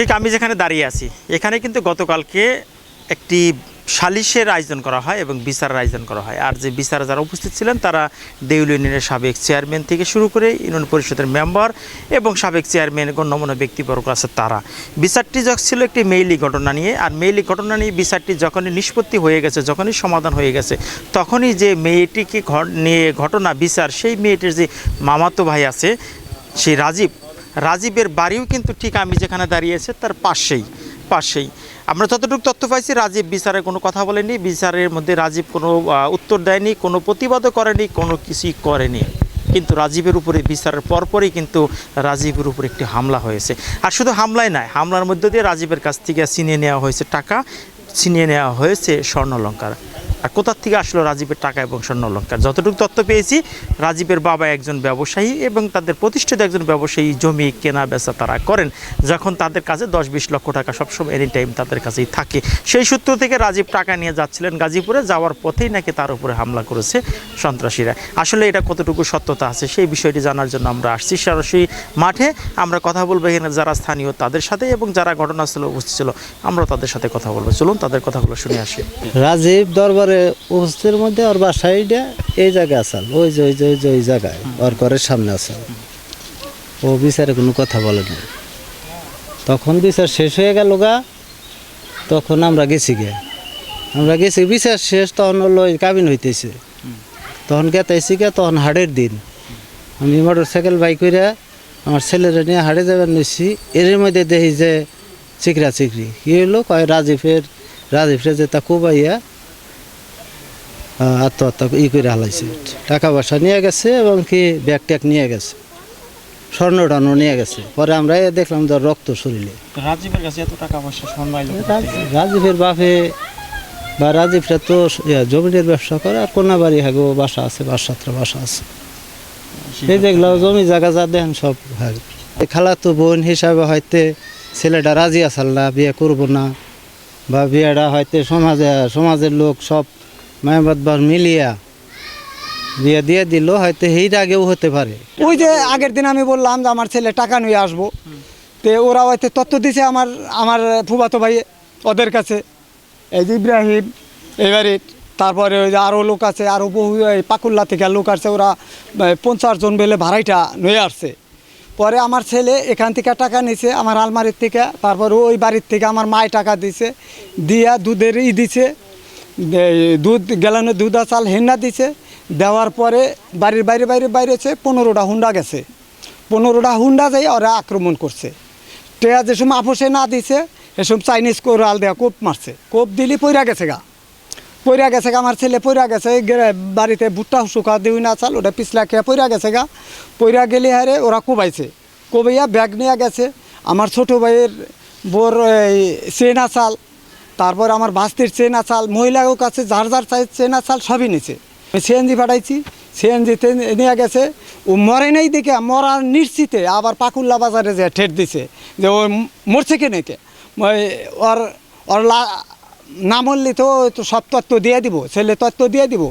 ঠিক আমি যেখানে দাঁড়িয়ে আছি, এখানে কিন্তু গতকালকে একটি সালিশের আয়োজন করা হয় এবং বিচারের আয়োজন করা হয়। আর যে বিচারে যারা উপস্থিত ছিলেন, তারা দেউল ইউনিয়নের সাবেক চেয়ারম্যান থেকে শুরু করে ইউনিয়ন পরিষদের মেম্বার এবং সাবেক চেয়ারম্যান, গণ্যমান্য ব্যক্তিবর্গ আছে তারা। বিচারটি যখন ছিল একটি মেইলি ঘটনা নিয়ে, আর মেইলি ঘটনা নিয়ে বিচারটি যখনই নিষ্পত্তি হয়ে গেছে, যখনই সমাধান হয়ে গেছে, তখনই যে মেয়েটিকে নিয়ে ঘটনা, বিচার, সেই মেয়েটির যে মামাতো ভাই আছে, সেই রাজীব রাজীবের বাড়িও কিন্তু ঠিক আমি যেখানে দাঁড়িয়েছে তার পাশেই পাশেই। আমরা যতটুকু তথ্য পাইছি, রাজীব বিচারে কোনো কথা বলেনি, বিচারের মধ্যে রাজীব কোনো উত্তর দেয়নি, কোনো প্রতিবাদও করেনি, কোনো কিছুই করেনি। কিন্তু রাজীবের উপরে বিচারের পরপরই কিন্তু রাজীবের উপর একটি হামলা হয়েছে। আর শুধু হামলায় নয়, হামলার মধ্য দিয়ে রাজীবের কাছ থেকে ছিনিয়ে নেওয়া হয়েছে টাকা, ছিনিয়ে নেওয়া হয়েছে স্বর্ণলঙ্কার। আর কোথার থেকে আসলো রাজীবের টাকা এবং স্বর্ণ অলঙ্কার যতটুকু তথ্য পেয়েছি, রাজীবের বাবা একজন ব্যবসায়ী এবং তাদের প্রতিষ্ঠিত একজন ব্যবসায়ী জমি কেনা বেচা তারা করেন, যখন তাদের কাছে দশ বিশ লক্ষ টাকা সবসময় এনি টাইম তাদের কাছেই থাকে। সেই সূত্র থেকে রাজীব টাকা নিয়ে যাচ্ছিলেন গাজীপুরে, যাওয়ার পথেই নাকি তার উপরে হামলা করেছে সন্ত্রাসীরা। আসলে এটা কতটুকু সত্যতা আছে সেই বিষয়টি জানার জন্য আমরা আসছি সরাসরি মাঠে। আমরা কথা বলব এখানে যারা স্থানীয় তাদের সাথে এবং যারা ঘটনাস্থলে উপস্থিত ছিল, আমরা তাদের সাথে কথা বলব। চলুন তাদের কথাগুলো শুনে আসি। রাজীব দরবারে উপস্থিতের মধ্যে ওর বাসাইটা এই জায়গায় আসাল। ওই যে ওই যে ওই যে ওই জায়গায়। ওর ঘরের সামনে আসাল। ও বিচারে কোনো কথা বলে না তখন বিচার শেষ হয়ে গেল গা। তখন আমরা গেছি গে। আমরা গেছি বিচার শেষ তখন হলো ওই কাবিন হইতেছে। তখন গেতাইছি গে তখন হাড়ের দিন। আমি মোটর সাইকেল বাইক করে আমার ছেলেরা নিয়ে হাড়ে যাবেন নিচ্ছি এর মধ্যে দেখি যে চিকরা চিকরি। কি হলো কয় রাজীবের রাজীবরে যে তা কোবাইয়া আত্মহত্যা ই করে হালাইছে। টাকা পয়সা নিয়ে গেছে এবং কি ব্যাগ ট্যাগ নিয়ে গেছে। স্বর্ণ টর্ণ নিয়ে গেছে। পরে আমরা এ দেখলাম যে রক্ত শরীরে। রাজীবের কাছে এত টাকা পয়সা স্বর্ণ রাজীবের বাপে বা রাজীবরা তো জমিনের ব্যবসা করে আর কোনা বাড়ি হাগো বাসা আছে বাসাত্র বাসা আছে। এই দেখলাম জমি জায়গা যা দেন সব ভাগ খালা তো বোন হিসাবে হয়তো ছেলেটা রাজি আসাল না বিয়ে করব না। বা বিয়েটা হয়তো সমাজে সমাজের লোক সব মায়াবাদবার মিলিয়া বিয়ে দিয়ে দিল হয়তো এইর আগেও হতে পারে। ওই যে আগের দিন আমি বললাম যে আমার ছেলে টাকা নিয়ে আসব। তে ওরা হয়তো তথ্য দিছে আমার আমার ফুবাতো ভাই ওদের কাছে। এই যে ইব্রাহিম এবারে তারপরে ওই যে আরও লোক আছে আরও বহু পাকুল্লা থেকে লোক আছে ওরা পঞ্চাশ জন বেলে ভাড়াইটা নিয়ে আসছে। পরে আমার ছেলে এখান থেকে টাকা নিছে আমার আলমারির থেকে তারপরে ওই বাড়ির থেকে আমার মায় টাকা দিছে দিয়া দুধের ই দিছে। দুধ, গেলানো দুধ চাল হেন্না দিছে। দেওয়ার পরে বাড়ির বাইরে বাইরে, বাইরেছে, পনেরোটা হুন্ডা গেছে। পনেরোটা হুন্ডা যাই ওরা আক্রমণ করছে। টেয়া যে সময় আপোষে না দিছে এসব চাইনিজ কোরাল দেওয়া কোপ মারছে। কোপ দিলি পইরা গেছে গা। পইরা গেছে গা, আমার ছেলে পইরা গেছে বাড়িতে ভুট্টা শুকা দিই না চাল, ওটা পিছলা খেয়ে পইরা গেছে গা। পইরা গেলে হারে ওরা কোবাইছে। কোবাইয়া ব্যাগ নিয়ে গেছে। আমার ছোট ভাইয়ের বোর, এই, চেনা চাল তারপর আমার ভাস্তির চেনা চাল মহিলাও কাছে যার যার চাই চেনা চাল সবই নিছে। সিএনজি পাঠাইছি সিএনজিতে নিয়ে গেছে। ও মরে নাই দেখে, মরার নিশ্চিতে আবার পাকুল্লা বাজারে যে ঠেট দিছে, যে ও মরছে কে নাকি ওর ওর লা- না মরলে তো তো সব তত্ত্ব দিয়ে দিব, ছেলে তত্ত্ব দিয়ে দিব।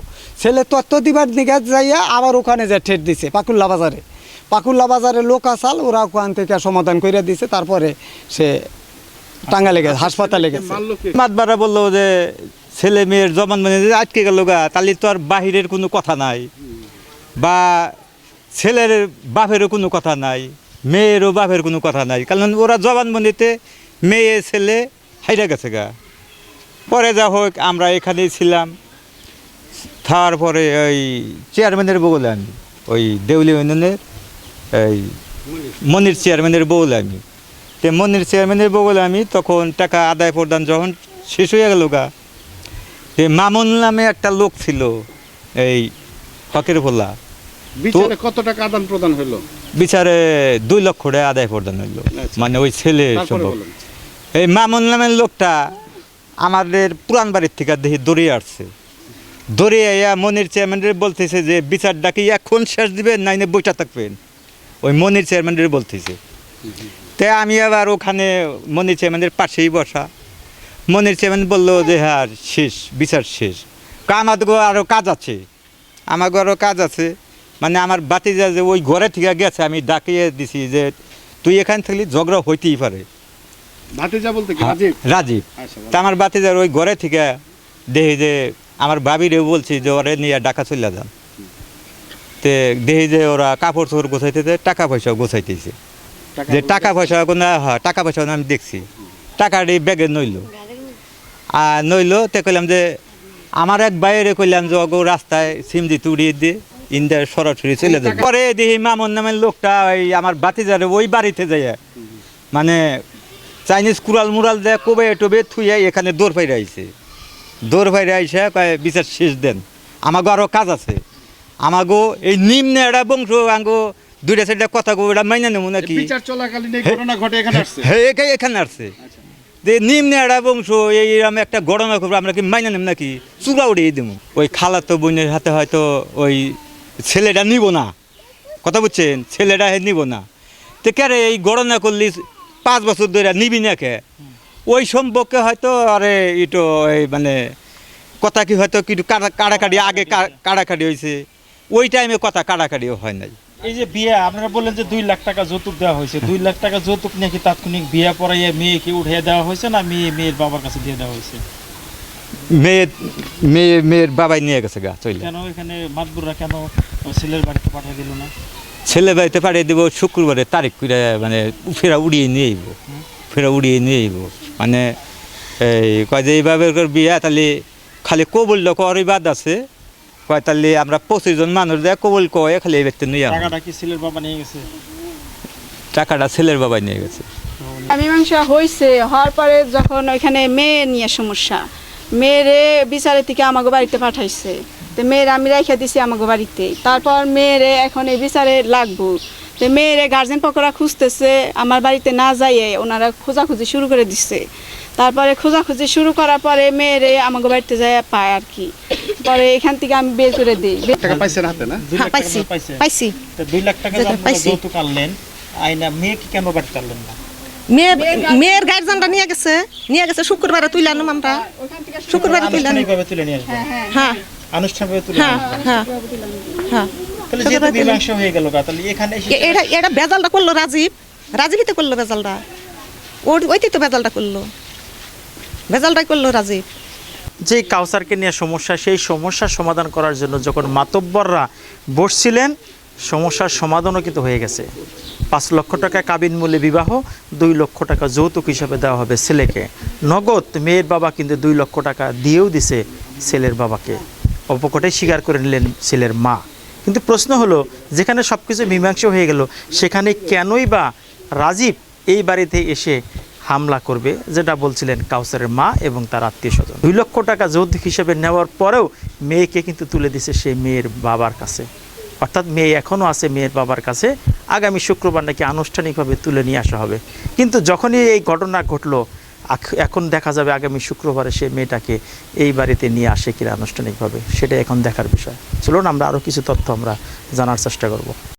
ছেলে তত্ত্ব দিবার দিকে যাইয়া আবার ওখানে যে ঠেট দিছে, পাকুল্লা বাজারে। পাকুল্লা বাজারে লোক আসাল, ওরা ওখান থেকে সমাধান করে দিছে, তারপরে সে টাঙ্গালে গেছে হাসপাতালে গেছে। মাতবারা বলল যে ছেলে মেয়ের জমান মানে আটকে গেল গা তাহলে তো আর বাহিরের কোনো কথা নাই। বা ছেলের বাপেরও কোনো কথা নাই মেয়েরও বাপের কোনো কথা নাই। কারণ ওরা জবানবন্দিতে মেয়ে ছেলে হাইরা গেছে গা। পরে যা হোক আমরা এখানেই ছিলাম। তারপরে ওই চেয়ারম্যানের বগলে আমি। ওই দেউলি ইউনিয়নের এই মনির চেয়ারম্যানের বগলে আমি। তে মন্দির চেয়ারম্যানের বগলে আমি তখন টাকা আদায় প্রদান যখন শেষ হয়ে গেল গা তে মামুন নামে একটা লোক ছিল এই হকের ভোলা। বিচারে কত টাকা আদান প্রদান হলো বিচারে দুই লক্ষ টাকা আদায় প্রদান হইল। আচ্ছা। মানে ওই ছেলে সম্ভব। এই মামুন নামের লোকটা আমাদের পুরান বাড়ির থেকে দেখি দৌড়িয়ে আসছে। দৌড়িয়ে আইয়া মনির চেয়ারম্যানের বলতেছে যে বিচারটা কি এখন শেষ দিবেন নাইনে বইটা থাকবেন? ওই মনির চেয়ারম্যানের বলতেছে। তাই আমি আবার ওখানে মনির চেয়ারম্যানের পাশেই বসা। মনির চেয়ারম্যান বলল যে হ্যাঁ শেষ বিচার শেষ। কা আমাদের আরও কাজ আছে। আমার আরও কাজ আছে। মানে আমার বাতিজা যে ওই ঘরে থেকে গেছে আমি ডাকিয়ে দিছি যে তুই এখানে থাকলে ঝগড়া হইতেই পারে। ভাতিজা বলতে হ্যাঁ, রাজীব? রাজীব। আচ্ছা, তা আমার বাতি বাতিজার ওই ঘরে থেকে দেখি যে আমার ভাবিরেও বলছি যে ওরে নিয়ে ডাকা চলে যান। তে দেখি যে ওরা কাপড় চোপড় গোছাইতেছে টাকা পয়সা গোছাইতেছে। যে টাকা পয়সা কোনো হ্যাঁ টাকা পয়সা আমি দেখছি। টাকাটি ব্যাগে নইল। আর নইল তে কইলাম যে আমার এক বাইরে কইলাম যে অগো রাস্তায় সিম দিতে উড়িয়ে দিয়ে ইন্ডিয়ার সরাসরি চলে যাবে। পরে দেখি মামন নামের লোকটা ওই আমার বাতিজারে ওই বাড়িতে যাইয়া মানে চাইনিজ কুড়াল মুরাল দেয় কবে টবে থুইয়া এখানে দৌড় ফাইরে আইছে। দৌড় ফাইরে আইসে কয় বিচার শেষ দেন। আমাগো আরও কাজ আছে। আমাগো এই নিম্নে একটা বংশ আঙ্গো দুইটা সাইডে কথা এটা মাইনা নেব নাকি? বিচার চলাকালীন এই ঘটনা ঘটে এখানে আসছে। হ্যাঁ এখানে এখানে আসছে। যে নিম্নে একটা বংশ এইরকম একটা ঘটনা করব আমরা কি মাইনা নেব নাকি? চূড়া উড়িয়ে দেবো ওই খালাতো বোনের হাতে হয়তো ওই ছেলেটা নিব না। কথা বুঝছেন? ছেলেটা নিব না। তো কে এই গণনা করলি পাঁচ বছর ধরে নিবি না কে? ওই সম্পর্কে হয়তো আরে ইটো এই মানে কথা কি হয়তো কাড়া কাড়াকাড়ি আগে কাড়াকাড়ি হয়েছে ওই টাইমে কথা কাড়াকাড়িও হয় নাই। এই যে বিয়ে আপনারা বললেন যে দুই লাখ টাকা যৌতুক দেওয়া হয়েছে। দুই লাখ টাকা যৌতুক নাকি তাৎক্ষণিক বিয়ে পড়াইয়া মেয়েকে উঠিয়ে দেওয়া হয়েছে না মেয়ে মেয়ের বাবার কাছে দিয়ে দেওয়া হয়েছে? মেয়ে মেয়ে মেয়ের বাবাই নিয়ে গেছে গা চলে কেন এখানে মাতবুররা কেন ছেলের বাড়িতে পাঠিয়ে দিল না? ছেলে বাড়িতে পাঠিয়ে দেবো শুক্রবারে তারিখ করে মানে ফেরা উড়িয়ে নিয়ে আইব। ফেরা উড়িয়ে নিয়ে আইব। মানে এই কয় যে এইভাবে বিয়া তাহলে খালি কবুল লোক অরই বাদ আছে। কয় আমরা পঁচিশ জন মানুষ দেয় কবুল কয়ে খালি এই ব্যক্তি নিয়ে টাকাটা কি ছেলের বাবা নিয়ে গেছে? টাকাটা ছেলের বাবাই নিয়ে গেছে। মীমাংসা হয়েছে হওয়ার পরে যখন ওইখানে মেয়ে নিয়ে সমস্যা মেয়েরে বিচারের থেকে আমাকে বাড়িতে পাঠাইছে। তো মেয়ের আমি রেখে দিছি আমাকে বাড়িতে। তারপর মেয়েরে এখন এই বিচারে লাগবো। তো মেয়েরে গার্জেন পকোড়া খুঁজতেছে আমার বাড়িতে না যাইয়ে ওনারা খোঁজাখুঁজি শুরু করে দিচ্ছে তারপরে খোঁজাখুঁজি শুরু করার পরে মেয়েরে আমাকে বাড়িতে যায় পায় আর কি। পরে এখান থেকে আমি বের করে দিই। টাকা পাইছেন হাতে না? হ্যাঁ পাইছি পাইছি। তো দুই লাখ টাকা। যৌতুক আনলেন আইনা মেয়েকে কেন বাড়িতে আনলেন না? মেয়ে মেয়ের গার্জেনটা নিয়ে গেছে নিয়ে গেছে শুক্রবারে তুলে আমরা শুক্রবারে তুলে নিয়ে আসবেন হ্যাঁ আনুষ্ঠানিকভাবে তুলে হ্যাঁ হ্যাঁ। হ্যাঁ। তাহলে যেহেতু হয়ে গেল গা, তাহলে এখানে এসে এটা এটা বেজালটা করল রাজীব। রাজীবই তো করল বেজালটা ওর ওইটাই তো বেজালটা করল। বেজালটাই করল রাজীব। যে কাউসারকে নিয়ে সমস্যা, সেই সমস্যার সমাধান করার জন্য যখন মাতব্বররা বসছিলেন, সমস্যার সমাধানও কিন্তু হয়ে গেছে। পাঁচ লক্ষ টাকা কাবিন মূল্যে বিবাহ, দুই লক্ষ টাকা যৌতুক হিসাবে দেওয়া হবে ছেলেকে। নগদ মেয়ের বাবা কিন্তু দুই লক্ষ টাকা দিয়েও দিছে ছেলের বাবাকে। অপকটাই স্বীকার করে নিলেন ছেলের মা। কিন্তু প্রশ্ন হলো, যেখানে সব কিছু মীমাংসা হয়ে গেল, সেখানে কেনই বা রাজীব এই বাড়িতে এসে হামলা করবে, যেটা বলছিলেন কাউসারের মা এবং তার আত্মীয় স্বজন। দুই লক্ষ টাকা যৌতুক হিসেবে নেওয়ার পরেও মেয়েকে কিন্তু তুলে দিছে সেই মেয়ের বাবার কাছে। অর্থাৎ মেয়ে এখনও আছে মেয়ের বাবার কাছে। আগামী শুক্রবার নাকি আনুষ্ঠানিকভাবে তুলে নিয়ে আসা হবে। কিন্তু যখনই এই ঘটনা ঘটলো এখন দেখা যাবে আগামী শুক্রবারে সে মেয়েটাকে এই বাড়িতে নিয়ে আসে কিনা আনুষ্ঠানিকভাবে সেটা এখন দেখার বিষয়। চলুন আমরা আরও কিছু তথ্য আমরা জানার চেষ্টা করব।